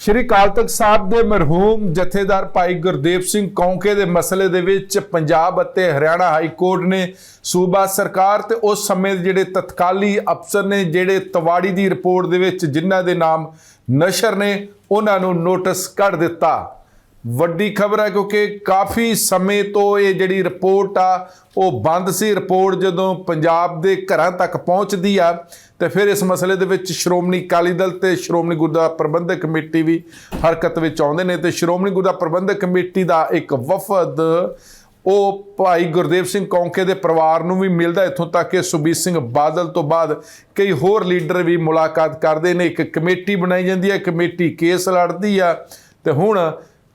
ਸ਼੍ਰੀ ਅਕਾਲ ਤਖਤ ਸਾਹਿਬ ਦੇ ਮਰਹੂਮ ਜਥੇਦਾਰ ਭਾਈ ਗੁਰਦੇਵ ਸਿੰਘ ਕੌਂਕੇ ਦੇ ਮਸਲੇ ਦੇ ਵਿੱਚ ਪੰਜਾਬ ਅਤੇ ਹਰਿਆਣਾ ਹਾਈ ਕੋਰਟ ਨੇ ਸੂਬਾ ਸਰਕਾਰ ਤੇ ਉਸ ਸਮੇਂ ਦੇ ਜਿਹੜੇ ਤਤਕਾਲੀ ਅਫਸਰ ਨੇ, ਜਿਹੜੇ ਤਵਾੜੀ ਦੀ ਰਿਪੋਰਟ ਦੇ ਵਿੱਚ ਜਿਨ੍ਹਾਂ ਦੇ ਨਾਮ ਨਸ਼ਰ ਨੇ, ਉਹਨਾਂ ਨੂੰ ਨੋਟਿਸ ਕੱਢ ਦਿੱਤਾ। ਵੱਡੀ ਖਬਰ ਹੈ ਕਿਉਂਕਿ ਕਾਫੀ ਸਮੇਂ ਤੋਂ ਇਹ ਜਿਹੜੀ ਰਿਪੋਰਟ ਆ, ਉਹ ਬੰਦ ਸੀ। ਰਿਪੋਰਟ ਜਦੋਂ ਪੰਜਾਬ ਦੇ ਘਰਾਂ ਤੱਕ ਪਹੁੰਚਦੀ ਆ ਤੇ ਫਿਰ ਇਸ ਮਸਲੇ ਦੇ ਵਿੱਚ ਸ਼੍ਰੋਮਣੀ ਅਕਾਲੀ ਦਲ ਤੇ ਸ਼੍ਰੋਮਣੀ ਗੁਰਦੁਆਰਾ ਪ੍ਰਬੰਧਕ ਕਮੇਟੀ ਵੀ ਹਰਕਤ ਵਿੱਚ ਆਉਂਦੇ ਨੇ ਤੇ ਸ਼੍ਰੋਮਣੀ ਗੁਰਦੁਆਰਾ ਪ੍ਰਬੰਧਕ ਕਮੇਟੀ ਦਾ ਇੱਕ ਵਫਦ, ਉਹ ਭਾਈ ਗੁਰਦੇਵ ਸਿੰਘ ਕੌਂਕੇ ਦੇ ਪਰਿਵਾਰ ਨੂੰ ਵੀ ਮਿਲਦਾ ਇੱਥੋਂ ਤੱਕ ਕਿ ਸੁਬੀਰ ਸਿੰਘ ਬਾਦਲ ਤੋਂ ਬਾਅਦ ਕਈ ਹੋਰ ਲੀਡਰ ਵੀ ਮੁਲਾਕਾਤ ਕਰਦੇ ਨੇ। ਇੱਕ ਕਮੇਟੀ ਬਣਾਈ ਜਾਂਦੀ ਹੈ, ਕਮੇਟੀ ਕੇਸ ਲੜਦੀ ਆ ਤੇ ਹੁਣ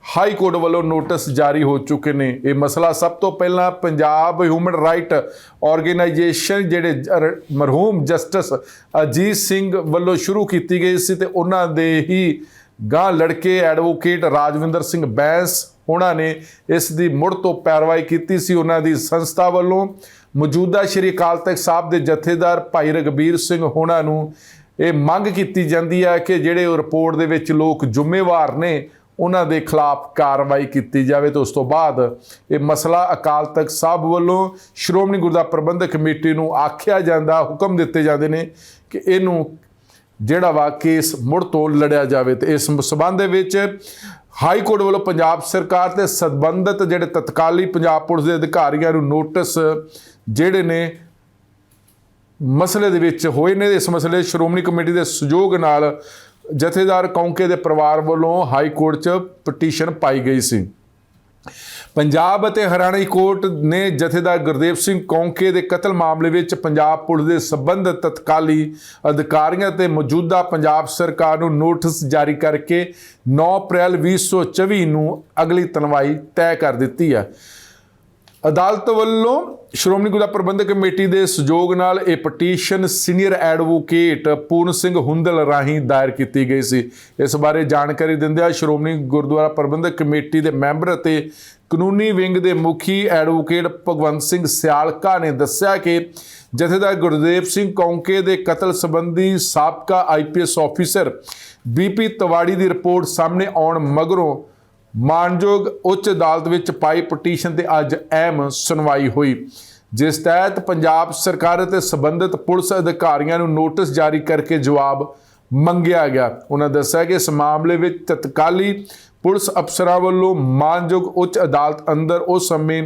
ਹਾਈ ਕੋਰਟ ਵੱਲੋਂ ਨੋਟਿਸ ਜਾਰੀ ਹੋ ਚੁੱਕੇ ਨੇ। ਇਹ ਮਸਲਾ ਸਭ ਤੋਂ ਪਹਿਲਾਂ ਪੰਜਾਬ ਹਿਊਮਨ ਰਾਈਟ ਆਰਗੇਨਾਈਜੇਸ਼ਨ ਜਿਹੜੇ ਮਰਹੂਮ ਜਸਟਿਸ ਅਜੀਤ ਸਿੰਘ ਵੱਲੋਂ ਸ਼ੁਰੂ ਕੀਤੀ ਗਈ ਸੀ ਤੇ ਉਹਨਾਂ ਦੇ ਹੀ ਗਾਂ ਲੜਕੇ ਐਡਵੋਕੇਟ ਰਾਜਵਿੰਦਰ ਸਿੰਘ ਬੈਂਸ ਉਹਨਾਂ ਨੇ ਇਸ ਦੀ ਮੁੜ ਤੋਂ ਪੈਰਵਾਈ ਕੀਤੀ ਸੀ। ਉਹਨਾਂ ਦੀ ਸੰਸਥਾ ਵੱਲੋਂ ਮੌਜੂਦਾ ਸ਼੍ਰੀ ਅਕਾਲ ਤਖਤ ਸਾਹਿਬ ਦੇ ਜਥੇਦਾਰ ਭਾਈ ਰਗਬੀਰ ਸਿੰਘ ਹੋਣਾ ਨੂੰ ਇਹ ਮੰਗ ਕੀਤੀ ਜਾਂਦੀ ਹੈ ਕਿ ਜਿਹੜੇ ਰਿਪੋਰਟ ਦੇ ਵਿੱਚ ਲੋਕ ਜ਼ਿੰਮੇਵਾਰ ਨੇ ਉਹਨਾਂ ਦੇ ਖਿਲਾਫ ਕਾਰਵਾਈ ਕੀਤੀ ਜਾਵੇ ਤੇ ਉਸ ਤੋਂ ਬਾਅਦ ਇਹ ਮਸਲਾ ਅਕਾਲ ਤਖਤ ਸਾਹਿਬ ਵੱਲੋਂ ਸ਼੍ਰੋਮਣੀ ਗੁਰਦੁਆਰਾ ਪ੍ਰਬੰਧਕ ਕਮੇਟੀ ਨੂੰ ਆਖਿਆ ਜਾਂਦਾ, ਹੁਕਮ ਦਿੱਤੇ ਜਾਂਦੇ ਨੇ ਕਿ ਇਹਨੂੰ ਜਿਹੜਾ ਵਾ ਕੇਸ ਮੁੜ ਤੋਂ ਲੜਿਆ ਜਾਵੇ ਤੇ ਇਸ ਸਬੰਧ ਦੇ ਵਿੱਚ ਹਾਈ ਕੋਰਟ ਵੱਲੋਂ ਪੰਜਾਬ ਸਰਕਾਰ ਤੇ ਸੰਬੰਧਿਤ ਜਿਹੜੇ ਤਤਕਾਲੀ ਪੰਜਾਬ ਪੁਲਿਸ ਦੇ ਅਧਿਕਾਰੀਆਂ ਨੂੰ ਨੋਟਿਸ ਜਿਹੜੇ ਨੇ ਮਸਲੇ ਦੇ ਵਿੱਚ ਹੋਏ ਨੇ, ਇਸ ਮਸਲੇ ਸ਼੍ਰੋਮਣੀ ਕਮੇਟੀ ਦੇ ਸਹਿਯੋਗ ਨਾਲ ਜਥੇਦਾਰ ਕੌਂਕੇ ਦੇ ਪਰਿਵਾਰ ਵੱਲੋਂ ਹਾਈ ਕੋਰਟ 'ਚ ਪਟੀਸ਼ਨ ਪਾਈ ਗਈ ਸੀ। ਪੰਜਾਬ ਅਤੇ ਹਰਿਆਣਾ ਕੋਰਟ ਨੇ ਜਥੇਦਾਰ ਗੁਰਦੇਵ ਸਿੰਘ ਕੌਂਕੇ ਦੇ ਕਤਲ ਮਾਮਲੇ ਵਿੱਚ ਪੰਜਾਬ ਪੁਲਿਸ ਦੇ ਸਬੰਧਤ ਤਤਕਾਲੀ ਅਧਿਕਾਰੀਆਂ ਤੇ ਮੌਜੂਦਾ ਪੰਜਾਬ ਸਰਕਾਰ ਨੂੰ ਨੋਟਿਸ ਜਾਰੀ ਕਰਕੇ 9 ਅਪ੍ਰੈਲ 2024 ਨੂੰ ਅਗਲੀ ਤਨਵਾਈ ਤੈਅ ਕਰ ਦਿੱਤੀ ਹੈ। ਅਦਾਲਤ ਵੱਲੋਂ ਸ਼੍ਰੋਮਣੀ ਗੁਰਦੁਆਰਾ ਪ੍ਰਬੰਧਕ ਕਮੇਟੀ ਦੇ ਸਹਿਯੋਗ ਨਾਲ ਇਹ petition senior advocate Puran Singh Hundal ਰਾਹੀਂ ਦਾਇਰ ਕੀਤੀ ਗਈ ਸੀ। ਇਸ ਬਾਰੇ ਜਾਣਕਾਰੀ ਦਿੰਦਿਆਂ ਸ਼੍ਰੋਮਣੀ ਗੁਰਦੁਆਰਾ ਪ੍ਰਬੰਧਕ ਕਮੇਟੀ ਦੇ ਮੈਂਬਰ ਅਤੇ ਕਾਨੂੰਨੀ ਵਿੰਗ ਦੇ ਮੁਖੀ ਐਡਵੋਕੇਟ ਭਗਵੰਤ ਸਿੰਘ ਸਿਆਲਕਾ ਨੇ ਦੱਸਿਆ ਕਿ ਜਥੇਦਾਰ ਗੁਰਦੇਵ ਸਿੰਘ ਕੌਂਕੇ ਦੇ ਕਤਲ ਸੰਬੰਧੀ ਸਾਬਕਾ IPS officer B P Tiwari ਦੀ ਰਿਪੋਰਟ ਸਾਹਮਣੇ ਆਉਣ ਮਗਰੋਂ ਮਾਨਯੋਗ ਉੱਚ ਅਦਾਲਤ ਵਿੱਚ ਪਾਈ ਪਟੀਸ਼ਨ ਤੇ ਅੱਜ ਅਹਿਮ ਸੁਣਵਾਈ ਹੋਈ। ਜਿਸ ਤਹਿਤ ਪੰਜਾਬ ਸਰਕਾਰ ਅਤੇ ਸੰਬੰਧਿਤ ਪੁਲਿਸ ਅਧਿਕਾਰੀਆਂ ਨੂੰ ਨੋਟਿਸ ਜਾਰੀ ਕਰਕੇ ਜਵਾਬ ਮੰਗਿਆ ਗਿਆ। ਉਹਨਾਂ ਦੱਸਿਆ ਕਿ ਇਸ ਮਾਮਲੇ ਵਿੱਚ ਤਤਕਾਲੀ ਪੁਲਿਸ ਅਫਸਰਾਂ ਵੱਲੋਂ ਮਾਨਯੋਗ ਉੱਚ ਅਦਾਲਤ ਅੰਦਰ ਉਸ ਸਮੇਂ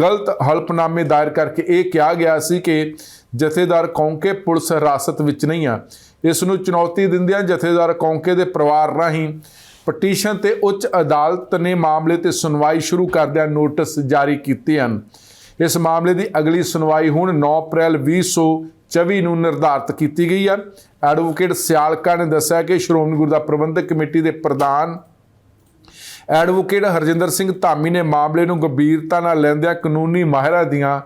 ਗਲਤ ਹਲਫਨਾਮੇ ਦਾਇਰ ਕਰਕੇ ਇਹ ਕਿਹਾ ਗਿਆ ਸੀ ਕਿ ਜਥੇਦਾਰ ਕੌਂਕੇ ਪੁਲਿਸ ਹਿਰਾਸਤ ਵਿੱਚ ਨਹੀਂ ਆ। ਇਸ ਨੂੰ ਚੁਣੌਤੀ ਦਿੰਦਿਆਂ ਜਥੇਦਾਰ ਕੌਂਕੇ ਦੇ ਪਰਿਵਾਰ ਰਾਹੀਂ ਪਟੀਸ਼ਨ ਤੇ ਉੱਚ ਅਦਾਲਤ ਨੇ ਮਾਮਲੇ ਤੇ ਸੁਣਵਾਈ ਸ਼ੁਰੂ ਕਰਦਿਆਂ ਨੋਟਿਸ ਜਾਰੀ ਕੀਤੇ ਹਨ। ਇਸ ਮਾਮਲੇ ਦੀ ਅਗਲੀ ਸੁਣਵਾਈ ਹੁਣ 9 ਅਪ੍ਰੈਲ 2024 ਨੂੰ ਨਿਰਧਾਰਤ ਕੀਤੀ ਗਈ ਹੈ। ਐਡਵੋਕੇਟ ਸਿਆਲਕਾ ਨੇ ਦੱਸਿਆ ਕਿ ਸ਼੍ਰੋਮਣੀ ਗੁਰਦੁਆਰਾ ਪ੍ਰਬੰਧਕ ਕਮੇਟੀ ਦੇ ਪ੍ਰਧਾਨ ਐਡਵੋਕੇਟ ਹਰਜਿੰਦਰ ਸਿੰਘ ਧਾਮੀ ਨੇ ਮਾਮਲੇ ਨੂੰ ਗੰਭੀਰਤਾ ਨਾਲ ਲੈਂਦਿਆਂ ਕਾਨੂੰਨੀ ਮਾਹਿਰਾਂ ਦੀਆਂ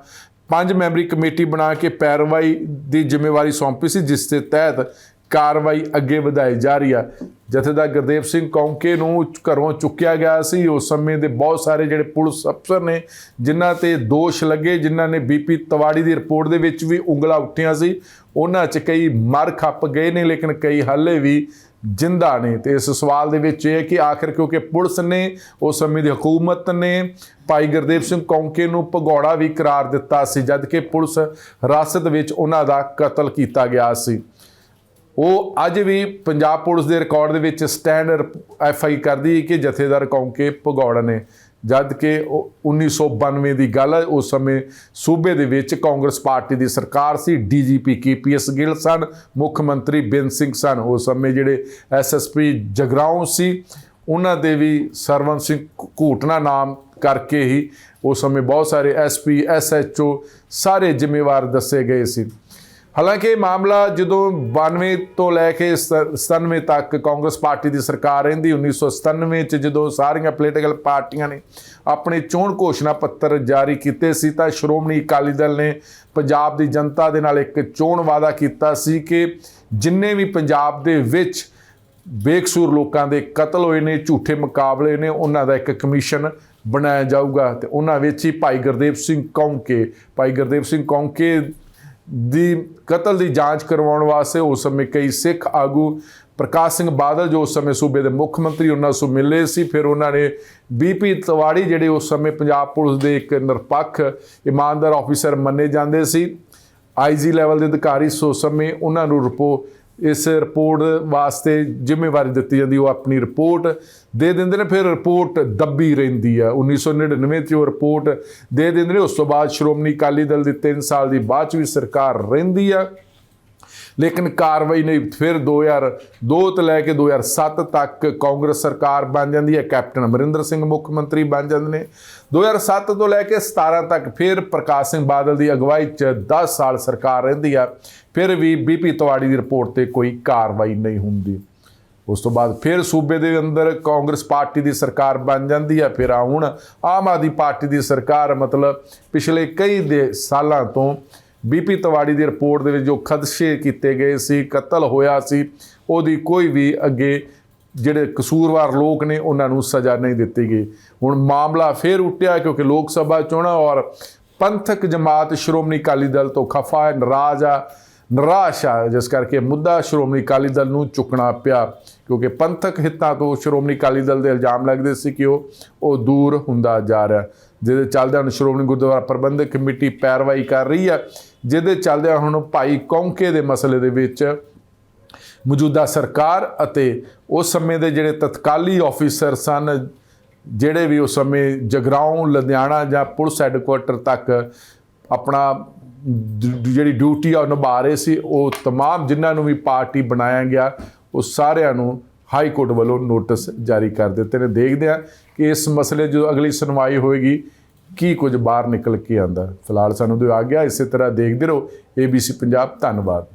ਪੰਜ ਮੈਂਬਰੀ ਕਮੇਟੀ ਬਣਾ ਕੇ ਪੈਰਵਾਈ ਦੀ ਜ਼ਿੰਮੇਵਾਰੀ ਸੌਂਪੀ ਸੀ, ਜਿਸ ਦੇ ਤਹਿਤ ਕਾਰਵਾਈ ਅੱਗੇ ਵਧਾਈ ਜਾ ਰਹੀ ਆ। ਜਥੇਦਾਰ ਗੁਰਦੇਵ ਸਿੰਘ ਕੌਂਕੇ ਨੂੰ ਘਰੋਂ ਚੁੱਕਿਆ ਗਿਆ ਸੀ, ਉਸ ਸਮੇਂ ਦੇ ਬਹੁਤ ਸਾਰੇ ਜਿਹੜੇ ਪੁਲਿਸ ਅਫਸਰ ਨੇ, ਜਿਨ੍ਹਾਂ ਤੇ ਦੋਸ਼ ਲੱਗੇ, ਜਿਨ੍ਹਾਂ ਨੇ ਬੀਪੀ ਤਵਾੜੀ ਦੀ ਰਿਪੋਰਟ ਦੇ ਵਿੱਚ ਵੀ ਉਂਗਲਾਂ ਉੱਠੀਆਂ ਸੀ, ਉਹਨਾਂ 'ਚ ਕਈ ਮਰ ਖੱਪ ਗਏ ਨੇ, ਲੇਕਿਨ ਕਈ ਹਾਲੇ ਵੀ ਜਿੰਦਾ ਨੇ। ਤੇ ਇਸ ਸਵਾਲ ਦੇ ਵਿੱਚ ਇਹ ਹੈ ਕਿ ਆਖਿਰ ਕਿਉਂਕਿ ਪੁਲਿਸ ਨੇ, ਉਸ ਸਮੇਂ ਦੀ ਹਕੂਮਤ ਨੇ ਭਾਈ ਗੁਰਦੇਵ ਸਿੰਘ ਕੌਂਕੇ ਨੂੰ ਭਗੌੜਾ ਵੀ ਕਰਾਰ ਦਿੱਤਾ ਸੀ, ਜਦਕਿ ਪੁਲਿਸ ਹਿਰਾਸਤ ਵਿੱਚ ਉਹਨਾਂ ਦਾ ਕਤਲ ਕੀਤਾ ਗਿਆ ਸੀ। ਉਹ ਅੱਜ ਵੀ ਪੰਜਾਬ ਪੁਲਿਸ ਦੇ ਰਿਕਾਰਡ ਦੇ ਵਿੱਚ ਸਟੈਂਡ ਐਫ ਆਈ ਕਰਦੀ ਕਿ ਜਥੇਦਾਰ ਕੌਂਕੇ ਭਗੌੜ ਨੇ। ਜਦ ਕਿ ਉਹ 1992 ਦੀ ਗੱਲ ਹੈ, ਉਸ ਸਮੇਂ ਸੂਬੇ ਦੇ ਵਿੱਚ ਕਾਂਗਰਸ ਪਾਰਟੀ ਦੀ ਸਰਕਾਰ ਸੀ ਡੀਜੀਪੀ ਕੇਪੀਐਸ ਗਿੱਲ ਸਨ, ਮੁੱਖ ਮੰਤਰੀ ਬਿੰਦ ਸਿੰਘ ਸਨ। ਉਸ ਸਮੇਂ ਜਿਹੜੇ ਐਸਐਸਪੀ ਜਗਰਾਉਂ ਸੀ, ਉਹਨਾਂ ਦੇ ਵੀ ਸਰਵਨ ਸਿੰਘ ਘੂਟਨਾ ਨਾਮ ਕਰਕੇ ਹੀ ਉਸ ਸਮੇਂ ਬਹੁਤ ਸਾਰੇ ਐਸਪੀ ਐਸਐਚਓ ਸਾਰੇ ਜ਼ਿੰਮੇਵਾਰ ਦੱਸੇ ਗਏ ਸੀ। ਹਾਲਾਂਕਿ ਮਾਮਲਾ ਜਦੋਂ 92 ਤੋਂ ਲੈ ਕੇ 97 ਤੱਕ ਕਾਂਗਰਸ ਪਾਰਟੀ ਦੀ ਸਰਕਾਰ ਰਹਿੰਦੀ 1997 ਚ ਜਦੋਂ ਸਾਰੀਆਂ ਪੋਲੀਟੀਕਲ ਪਾਰਟੀਆਂ ਨੇ ਆਪਣੇ ਚੋਣ ਘੋਸ਼ਣਾ ਪੱਤਰ ਜਾਰੀ ਕੀਤੇ ਸੀ ਤਾਂ ਸ਼੍ਰੋਮਣੀ ਅਕਾਲੀ ਦਲ ਨੇ ਪੰਜਾਬ ਦੀ ਜਨਤਾ ਦੇ ਨਾਲ ਇੱਕ ਚੋਣ ਵਾਅਦਾ ਕੀਤਾ ਸੀ ਕਿ ਜਿੰਨੇ ਵੀ ਪੰਜਾਬ ਦੇ ਵਿੱਚ ਬੇਕਸੂਰ ਲੋਕਾਂ ਦੇ ਕਤਲ ਹੋਏ ਨੇ, ਝੂਠੇ ਮੁਕਾਬਲੇ ਨੇ, ਉਹਨਾਂ ਦਾ ਇੱਕ ਕਮਿਸ਼ਨ ਬਣਾਇਆ ਜਾਊਗਾ ਤੇ ਉਹਨਾਂ ਵਿੱਚ ਹੀ ਭਾਈ ਗੁਰਦੇਵ ਸਿੰਘ ਕੌਂਕੇ, ਭਾਈ ਗੁਰਦੇਵ ਸਿੰਘ ਕੌਂਕੇ ਦੀ ਕਤਲ ਦੀ ਜਾਂਚ ਕਰਵਾਉਣ ਵਾਸਤੇ ਉਸ ਸਮੇਂ ਕਈ ਸਿੱਖ ਆਗੂ ਪ੍ਰਕਾਸ਼ ਸਿੰਘ ਬਾਦਲ ਜੋ ਉਸ ਸਮੇਂ ਸੂਬੇ ਦੇ ਮੁੱਖ ਮੰਤਰੀ ਉਹਨਾਂ ਨੂੰ ਮਿਲੇ ਸੀ, ਫਿਰ ਉਹਨਾਂ ਨੇ ਬੀਪੀ ਤਵਾੜੀ ਜਿਹੜੇ ਉਸ ਸਮੇਂ ਪੰਜਾਬ ਪੁਲਿਸ ਦੇ ਇੱਕ ਨਿਰਪੱਖ ਇਮਾਨਦਾਰ ਆਫੀਸਰ ਮੰਨੇ ਜਾਂਦੇ ਸੀ। ਆਈਜੀ ਲੈਵਲ ਦੇ ਅਧਿਕਾਰੀ ਸੋ ਸਮੇਂ ਉਹਨਾਂ ਨੂੰ ਰਿਪੋ ਇਸ ਰਿਪੋਰਟ ਵਾਸਤੇ ਜ਼ਿੰਮੇਵਾਰੀ ਦਿੱਤੀ ਜਾਂਦੀ, ਉਹ ਆਪਣੀ ਰਿਪੋਰਟ ਦੇ ਦਿੰਦੇ ਨੇ, ਫਿਰ ਰਿਪੋਰਟ ਦੱਬੀ ਰਹਿੰਦੀ ਆ। 1999 ਚ ਉਹ ਰਿਪੋਰਟ ਦੇ ਦਿੰਦੇ ਨੇ, ਉਸ ਤੋਂ ਬਾਅਦ ਸ਼੍ਰੋਮਣੀ ਅਕਾਲੀ ਦਲ ਦੀ 3 ਸਾਲ ਦੀ ਬਾਅਦ ਚ ਵੀ ਸਰਕਾਰ ਰਹਿੰਦੀ ਆ। ਲੇਕਿਨ ਕਾਰਵਾਈ ਨਹੀਂ, ਫਿਰ 2002 ਤੋਂ ਲੈ ਕੇ 2007 ਤੱਕ ਕਾਂਗਰਸ ਸਰਕਾਰ ਬਣ ਜਾਂਦੀ ਹੈ, ਕੈਪਟਨ ਅਮਰਿੰਦਰ ਸਿੰਘ ਮੁੱਖ ਮੰਤਰੀ ਬਣ ਜਾਂਦੇ ਨੇ। 2007 ਤੋਂ ਲੈ ਕੇ 17 ਤੱਕ ਫਿਰ ਪ੍ਰਕਾਸ਼ ਸਿੰਘ ਬਾਦਲ ਦੀ ਅਗਵਾਈ 'ਚ 10 ਸਾਲ ਸਰਕਾਰ ਰਹਿੰਦੀ ਆ, ਫਿਰ ਵੀ ਬੀਪੀ ਤਵਾੜੀ ਦੀ ਰਿਪੋਰਟ ਤੇ ਕੋਈ ਕਾਰਵਾਈ ਨਹੀਂ ਹੁੰਦੀ। ਉਸ ਤੋਂ ਬਾਅਦ ਫਿਰ ਸੂਬੇ ਦੇ ਅੰਦਰ ਕਾਂਗਰਸ ਪਾਰਟੀ ਦੀ ਸਰਕਾਰ ਬਣ ਜਾਂਦੀ ਹੈ ਫਿਰ ਆ ਹੁਣ ਆਮ ਆਦਮੀ ਪਾਰਟੀ ਦੀ ਸਰਕਾਰ ਮਤਲਬ ਪਿਛਲੇ ਕਈ ਦੇ ਸਾਲਾਂ ਤੋਂ ਬੀਪੀ ਤਵਾੜੀ ਦੀ ਰਿਪੋਰਟ ਦੇ ਵਿੱਚ ਜੋ ਖਦਸ਼ੇ ਕੀਤੇ ਗਏ ਸੀ, ਕਤਲ ਹੋਇਆ ਸੀ, ਉਹਦੀ ਕੋਈ ਵੀ ਅੱਗੇ ਜਿਹੜੇ ਕਸੂਰਵਾਰ ਲੋਕ ਨੇ, ਉਹਨਾਂ ਨੂੰ ਸਜ਼ਾ ਨਹੀਂ ਦਿੱਤੀ ਗਈ। ਹੁਣ ਮਾਮਲਾ ਫੇਰ ਉੱਠਿਆ ਕਿਉਂਕਿ ਲੋਕ ਸਭਾ ਚੋਣਾਂ ਔਰ ਪੰਥਕ ਜਮਾਤ ਸ਼੍ਰੋਮਣੀ ਅਕਾਲੀ ਦਲ ਤੋਂ ਖਫਾ ਹੈ, ਨਾਰਾਜ਼ ਆ, ਨਿਰਾਸ਼ ਆ, ਜਿਸ ਕਰਕੇ ਮੁੱਦਾ ਸ਼੍ਰੋਮਣੀ ਅਕਾਲੀ ਦਲ ਨੂੰ ਚੁੱਕਣਾ ਪਿਆ। ਕਿਉਂਕਿ ਪੰਥਕ ਹਿੱਤਾਂ ਤੋਂ ਸ਼੍ਰੋਮਣੀ ਅਕਾਲੀ ਦਲ ਦੇ ਇਲਜ਼ਾਮ ਲੱਗਦੇ ਸੀ ਕਿ ਉਹ ਉਹ ਦੂਰ ਹੁੰਦਾ ਜਾ ਰਿਹਾ। ਜਿਹਦੇ ਚੱਲਦਿਆਂ ਹੁਣ ਸ਼੍ਰੋਮਣੀ ਗੁਰਦੁਆਰਾ ਪ੍ਰਬੰਧਕ ਕਮੇਟੀ ਪੈਰਵਾਈ ਕਰ ਰਹੀ ਹੈ ਜਿਹਦੇ ਚੱਲਦਿਆਂ ਹੁਣ ਭਾਈ ਕੌਂਕੇ ਦੇ ਮਸਲੇ ਦੇ ਵਿੱਚ ਮੌਜੂਦਾ ਸਰਕਾਰ ਅਤੇ ਉਸ ਸਮੇਂ ਦੇ ਜਿਹੜੇ ਤਤਕਾਲੀ ਆਫੀਸਰ ਸਨ ਜਿਹੜੇ ਵੀ ਉਸ ਸਮੇਂ ਜਗਰਾਉਂ ਲੁਧਿਆਣਾ ਜਾਂ ਪੁਲਿਸ ਹੈੱਡਕੁਆਟਰ ਤੱਕ ਆਪਣਾ ਡ- ਜਿਹੜੀ ਡਿਊਟੀ ਆ ਉਹ ਨਿਭਾ ਰਹੇ ਸੀ ਉਹ तमाम ਜਿਨ੍ਹਾਂ ਨੂੰ ਵੀ ਪਾਰਟੀ ਬਣਾਇਆ ਗਿਆ ਉਹ ਸਾਰਿਆਂ ਨੂੰ ਹਾਈ ਕੋਰਟ ਵੱਲੋਂ ਨੋਟਿਸ ਜਾਰੀ ਕਰ ਦਿੱਤੇ ਨੇ। ਦੇਖਦੇ ਆ ਕਿ ਇਸ ਮਸਲੇ ਜਦੋਂ ਅਗਲੀ ਸੁਣਵਾਈ ਹੋਏਗੀ, ਕੀ ਕੁਝ ਬਾਹਰ ਨਿਕਲ ਕੇ ਆਂਦਾ ਫਿਲਹਾਲ ਸਾਨੂੰ ਦਿਓ ਆ ਗਿਆ। ਇਸੇ ਤਰ੍ਹਾਂ ਦੇਖਦੇ ਰਹੋ। ABC ਪੰਜਾਬ, ਧੰਨਵਾਦ।